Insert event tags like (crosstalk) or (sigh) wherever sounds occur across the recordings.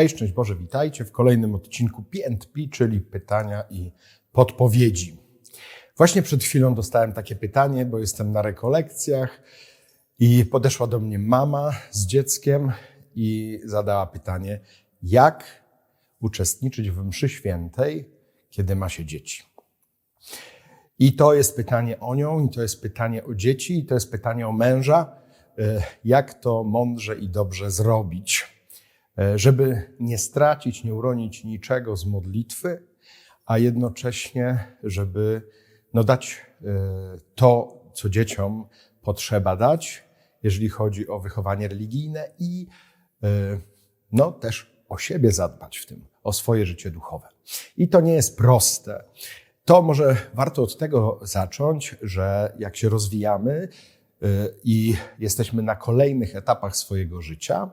Hej, szczęść Boże, witajcie w kolejnym odcinku PNP, czyli pytania i podpowiedzi. Właśnie przed chwilą dostałem takie pytanie, bo jestem na rekolekcjach i podeszła do mnie mama z dzieckiem i zadała pytanie, jak uczestniczyć w mszy świętej, kiedy ma się dzieci. I to jest pytanie o nią, i to jest pytanie o dzieci, i to jest pytanie o męża, e, jak to mądrze i dobrze zrobić, żeby nie stracić, nie uronić niczego z modlitwy, a jednocześnie, żeby no, dać e, to, co dzieciom potrzeba dać, jeżeli chodzi o wychowanie religijne i no, też o siebie zadbać w tym, o swoje życie duchowe. I to nie jest proste. To może warto od tego zacząć, że jak się rozwijamy i jesteśmy na kolejnych etapach swojego życia,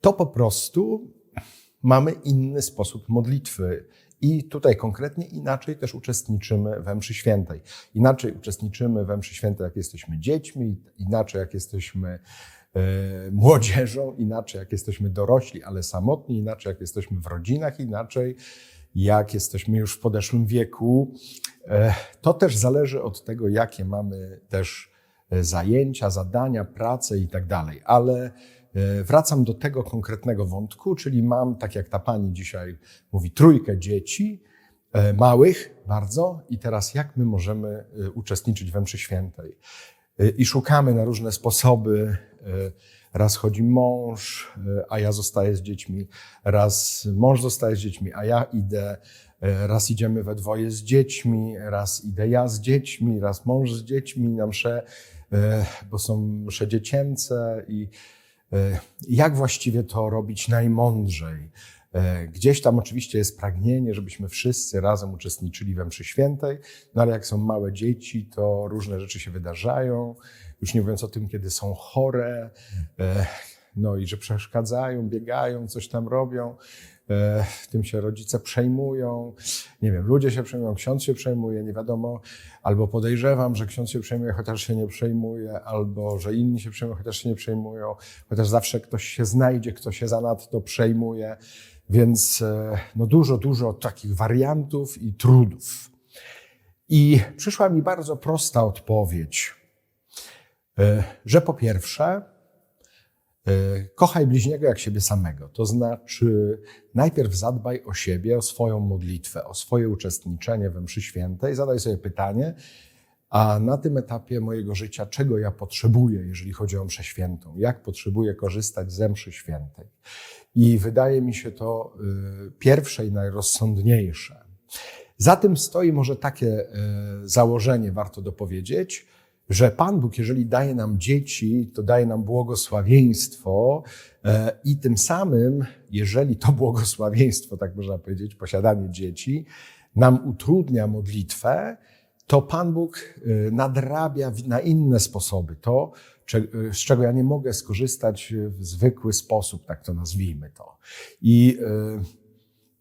to po prostu mamy inny sposób modlitwy. I tutaj konkretnie inaczej też uczestniczymy we mszy świętej. Inaczej uczestniczymy we mszy świętej, jak jesteśmy dziećmi, inaczej jak jesteśmy e, młodzieżą, inaczej jak jesteśmy dorośli, ale samotni, inaczej jak jesteśmy w rodzinach, inaczej jak jesteśmy już w podeszłym wieku. E, to też zależy od tego, jakie mamy też e, zajęcia, zadania, pracę i tak dalej. Ale wracam do tego konkretnego wątku, czyli mam, tak jak ta pani dzisiaj mówi, trójkę dzieci, małych bardzo, i teraz jak my możemy uczestniczyć we mszy świętej? I szukamy na różne sposoby Raz chodzi mąż, e, a ja zostaję z dziećmi. Raz mąż zostaje z dziećmi, a ja idę. E, raz idziemy we dwoje z dziećmi, raz idę ja z dziećmi, raz mąż z dziećmi na msze, e, bo są msze dziecięce i jak właściwie to robić najmądrzej. Gdzieś tam oczywiście jest pragnienie, żebyśmy wszyscy razem uczestniczyli we mszy świętej, no ale jak są małe dzieci, to różne rzeczy się wydarzają. Już nie mówiąc o tym, kiedy są chore, e, no i że przeszkadzają, biegają, coś tam robią. E, tym się rodzice przejmują. Nie wiem, ludzie się przejmują, ksiądz się przejmuje, nie wiadomo. Albo podejrzewam, że ksiądz się przejmuje, chociaż się nie przejmuje, albo że inni się przejmują, chociaż się nie przejmują. Chociaż zawsze ktoś się znajdzie, kto się zanadto przejmuje. Więc e, no dużo, dużo takich wariantów i trudów. I przyszła mi bardzo prosta odpowiedź. E, że po pierwsze, kochaj bliźniego jak siebie samego. To znaczy, najpierw zadbaj o siebie, o swoją modlitwę, o swoje uczestniczenie we mszy świętej. Zadaj sobie pytanie, a na tym etapie mojego życia, czego ja potrzebuję, jeżeli chodzi o mszę świętą? Jak potrzebuję korzystać ze mszy świętej? I wydaje mi się to y, pierwsze i najrozsądniejsze. Za tym stoi może takie y, założenie, warto dopowiedzieć, że Pan Bóg, jeżeli daje nam dzieci, to daje nam błogosławieństwo e, i tym samym, jeżeli to błogosławieństwo, tak można powiedzieć, posiadanie dzieci, nam utrudnia modlitwę, to Pan Bóg e, nadrabia na inne sposoby to, e, z czego ja nie mogę skorzystać w zwykły sposób, tak to nazwijmy to. I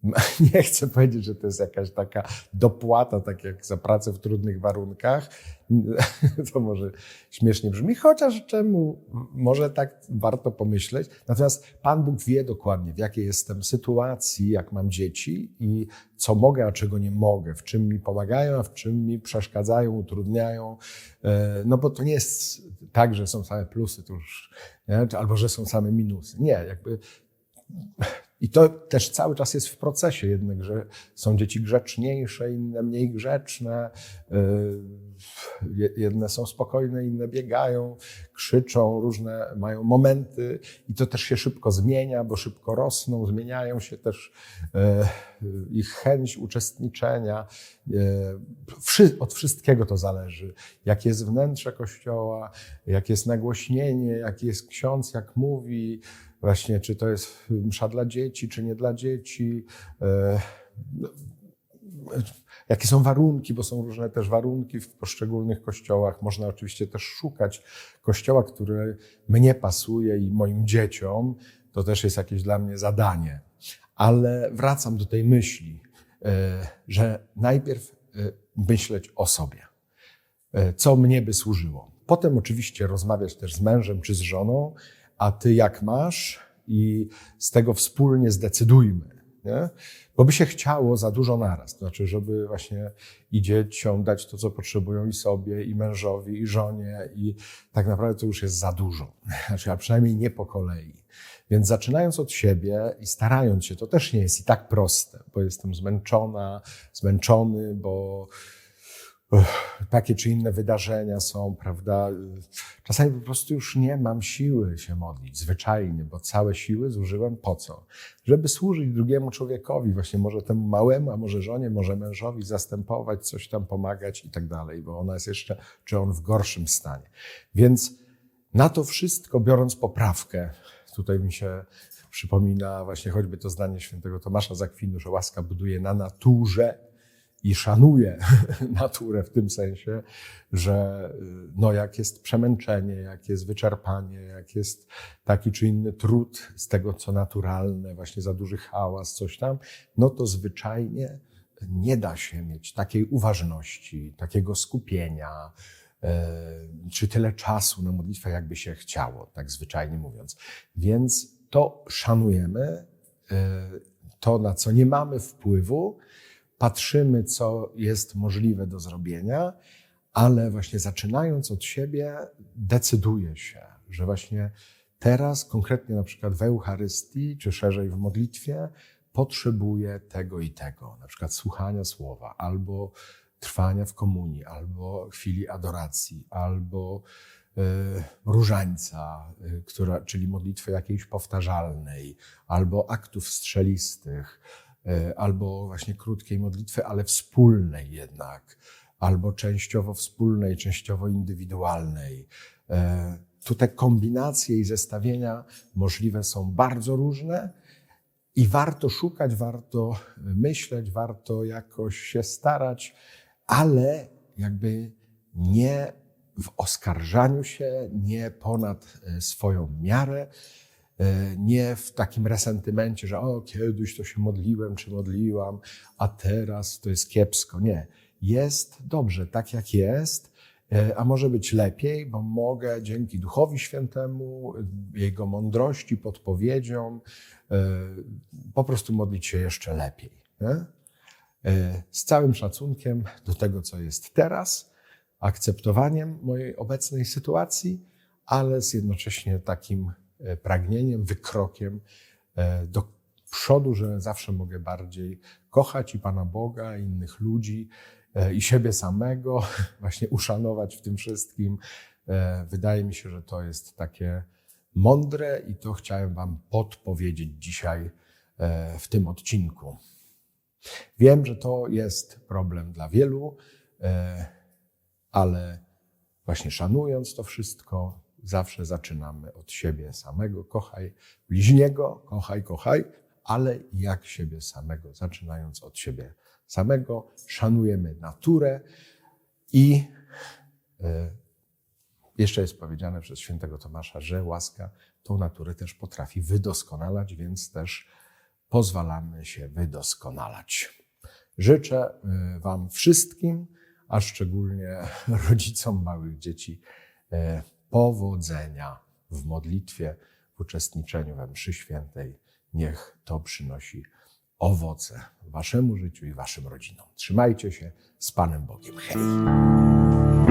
(laughs) nie chcę powiedzieć, że to jest jakaś taka dopłata, tak jak za pracę w trudnych warunkach. (laughs) To może śmiesznie brzmi, chociaż czemu może tak warto pomyśleć. Natomiast Pan Bóg wie dokładnie, w jakiej jestem sytuacji, jak mam dzieci i co mogę, a czego nie mogę, w czym mi pomagają, a w czym mi przeszkadzają, utrudniają. E, no bo to nie jest tak, że są same plusy, to już, nie? albo że są same minusy. Nie, jakby i to też cały czas jest w procesie, jednak, że są dzieci grzeczniejsze, inne mniej grzeczne, y, jedne są spokojne, inne biegają, krzyczą, różne mają momenty i to też się szybko zmienia, bo szybko rosną, zmieniają się też y, ich chęć uczestniczenia. Y, od wszystkiego to zależy. Jakie jest wnętrze kościoła, jakie jest nagłośnienie, jaki jest ksiądz, jak mówi, właśnie czy to jest msza dla dzieci, czy nie dla dzieci. E, jakie są warunki, bo są różne też warunki w poszczególnych kościołach. Można oczywiście też szukać kościoła, który mnie pasuje i moim dzieciom. To też jest jakieś dla mnie zadanie. Ale wracam do tej myśli, e, że najpierw e, myśleć o sobie. Co mnie by służyło. Potem oczywiście rozmawiać też z mężem czy z żoną, a ty jak masz i z tego wspólnie zdecydujmy. Nie? Bo by się chciało za dużo naraz. To znaczy, żeby właśnie i dzieciom dać to, co potrzebują, i sobie, i mężowi, i żonie, i tak naprawdę to już jest za dużo. (laughs) Znaczy, a przynajmniej nie po kolei. Więc zaczynając od siebie i starając się, to też nie jest i tak proste, bo jestem zmęczona, zmęczony, bo takie czy inne wydarzenia są, prawda? Czasami po prostu już nie mam siły się modlić, zwyczajnie, bo całe siły zużyłem po co? Żeby służyć drugiemu człowiekowi, właśnie może temu małemu, a może żonie, może mężowi, zastępować, coś tam pomagać i tak dalej, bo ona jest jeszcze, czy on w gorszym stanie. Więc na to wszystko, biorąc poprawkę, tutaj mi się przypomina właśnie choćby to zdanie świętego Tomasza Zakwinu, że łaska buduje na naturze, i szanuje (laughs) naturę w tym sensie, że no jak jest przemęczenie, jak jest wyczerpanie, jak jest taki czy inny trud z tego, co naturalne, właśnie za duży hałas, coś tam, no to zwyczajnie nie da się mieć takiej uważności, takiego skupienia, e, czy tyle czasu na modlitwę, jakby się chciało, tak zwyczajnie mówiąc. Więc to szanujemy, e, to na co nie mamy wpływu, patrzymy, co jest możliwe do zrobienia, ale właśnie zaczynając od siebie, decyduje się, że właśnie teraz, konkretnie na przykład w Eucharystii, czy szerzej w modlitwie, potrzebuję tego i tego, na przykład słuchania słowa, albo trwania w komunii, albo chwili adoracji, albo y, różańca, y, która, czyli modlitwy jakiejś powtarzalnej, albo aktów strzelistych, E, albo właśnie krótkiej modlitwy, ale wspólnej jednak, albo częściowo wspólnej, częściowo indywidualnej. E, tu te kombinacje i zestawienia możliwe są bardzo różne i warto szukać, warto myśleć, warto jakoś się starać, ale jakby nie w oskarżaniu się, nie ponad e, swoją miarę, E, nie w takim resentymencie, że o, kiedyś to się modliłem czy modliłam, a teraz to jest kiepsko. Nie. Jest dobrze, tak jak jest, e, a może być lepiej, bo mogę dzięki Duchowi Świętemu, Jego mądrości, podpowiedziom, e, po prostu modlić się jeszcze lepiej. Nie? Z całym szacunkiem do tego, co jest teraz, akceptowaniem mojej obecnej sytuacji, ale z jednocześnie takim E, pragnieniem, wykrokiem e, do przodu, że zawsze mogę bardziej kochać i Pana Boga, i innych ludzi, e, i siebie samego, (laughs) właśnie uszanować w tym wszystkim. Wydaje mi się, że to jest takie mądre i to chciałem Wam podpowiedzieć dzisiaj w tym odcinku. Wiem, że to jest problem dla wielu, ale właśnie szanując to wszystko, zawsze zaczynamy od siebie samego. Kochaj bliźniego, kochaj, kochaj, ale jak siebie samego. Zaczynając od siebie samego, szanujemy naturę i e, jeszcze jest powiedziane przez świętego Tomasza, że łaska tą naturę też potrafi wydoskonalać, więc też pozwalamy się wydoskonalać. Życzę e, Wam wszystkim, a szczególnie (laughs) rodzicom małych dzieci, e, powodzenia w modlitwie, w uczestniczeniu we mszy świętej. Niech to przynosi owoce waszemu życiu i waszym rodzinom. Trzymajcie się z Panem Bogiem. Hej!